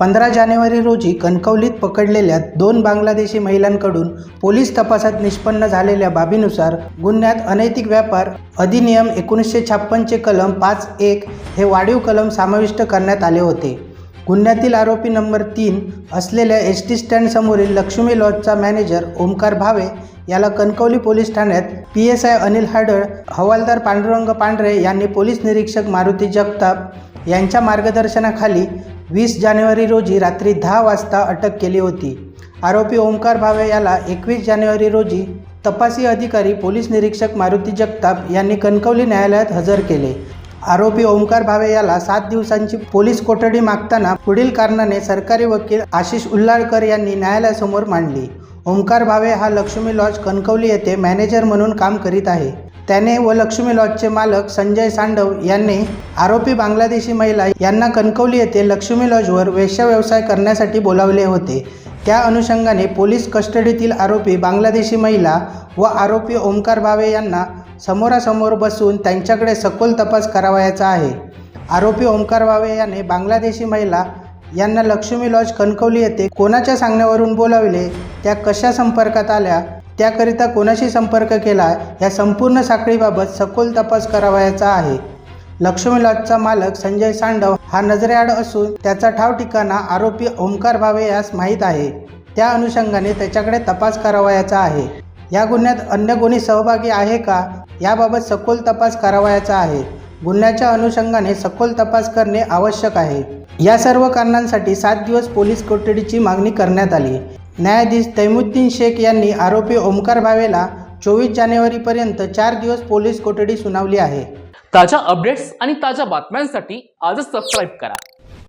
पंधरा जानेवारी रोजी कणकवलीत पकडलेल्या दोन बांगलादेशी महिलांकडून पोलीस तपासात निष्पन्न झालेल्या बाबीनुसार गुन्ह्यात अनैतिक व्यापार अधिनियम एकोणीसशे छप्पनचे कलम पाच एक हे वाढीव कलम समाविष्ट करण्यात आले होते. गुन्ह्यातील आरोपी नंबर तीन असलेल्या एस टी स्टँडसमोरील लक्ष्मी लॉजचा मॅनेजर ओमकार भावे याला कणकवली पोलीस ठाण्यात P S I Anil Hadal हवालदार पांडुरंग पांढरे यांनी पोलीस निरीक्षक मारुती जगताप यांच्या मार्गदर्शनाखाली वीस जानेवारी रोजी रात्री दहा वाजता अटक केली होती. आरोपी ओमकार भावे याला एकवीस जानेवारी रोजी तपासी अधिकारी पोलीस निरीक्षक मारुती जगताप यांनी कणकवली न्यायालयात हजर केले. आरोपी ओंकार भावे याला सात दिवसांची पोलीस कोठडी मागताना पुढील कारणाने सरकारी वकील आशिष उल्लाळकर यांनी न्यायालयासमोर मांडली. ओंकार भावे हा लक्ष्मी लॉज कणकवली येथे मॅनेजर म्हणून काम करीत आहे. त्याने व लक्ष्मी लॉजचे मालक संजय सांडव यांनी आरोपी बांगलादेशी महिला यांना कणकवली येथे लक्ष्मी लॉजवर वेश्या व्यवसाय करण्यासाठी बोलावले होते. त्या अनुषंगाने पोलीस कस्टडीतील आरोपी बांगलादेशी महिला व आरोपी ओमकार भावे यांना समोरासमोर बसून त्यांच्याकडे सखोल तपास करावयाचा आहे. आरोपी ओमकार भावे याने बांगलादेशी महिला यांना लक्ष्मी लॉज कणकवली येथे कोणाच्या सांगण्यावरून बोलावले त्या कशा संपर्कात आल्या त्याकरिता कोणाशी संपर्क केला या संपूर्ण साखळीबाबत सखोल तपास करावयाचा आहे. लक्ष्मी लॉजचा मालक संजय सांडव हा नजरेआड असून त्याचा ठाव ठिकाणा आरोपी ओमकार भावे यास माहीत आहे. त्या अनुषंगाने त्याच्याकडे तपास करावयाचा आहे. या गुन्ह्यात अन्य कोणी सहभागी आहे का? याबाबत सखोल तपास करावयाचा आहे. गुन्ह्याच्या अनुषंगाने सखोल तपास करणे आवश्यक आहे. या सर्व कारणांसाठी सात दिवस पोलीस कोठडीची मागणी करण्यात आली. न्यायाधीश तैमुद्दीन शेख यांनी आरोपी ओमकार भावेला चोवीस जानेवारीपर्यंत चार दिवस पोलीस कोठडी सुनावली आहे. ताज्या अपडेट्स आणि ताज्या बातम्यांसाठी आजच सबस्क्राईब करा.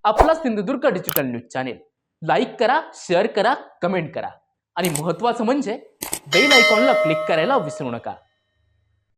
आपला Sindhudurg digital news channel like करा शेअर करा कमेंट करा. आणि महत्त्वाचं म्हणजे बेल आयकॉनला क्लिक करायला विसरू नका.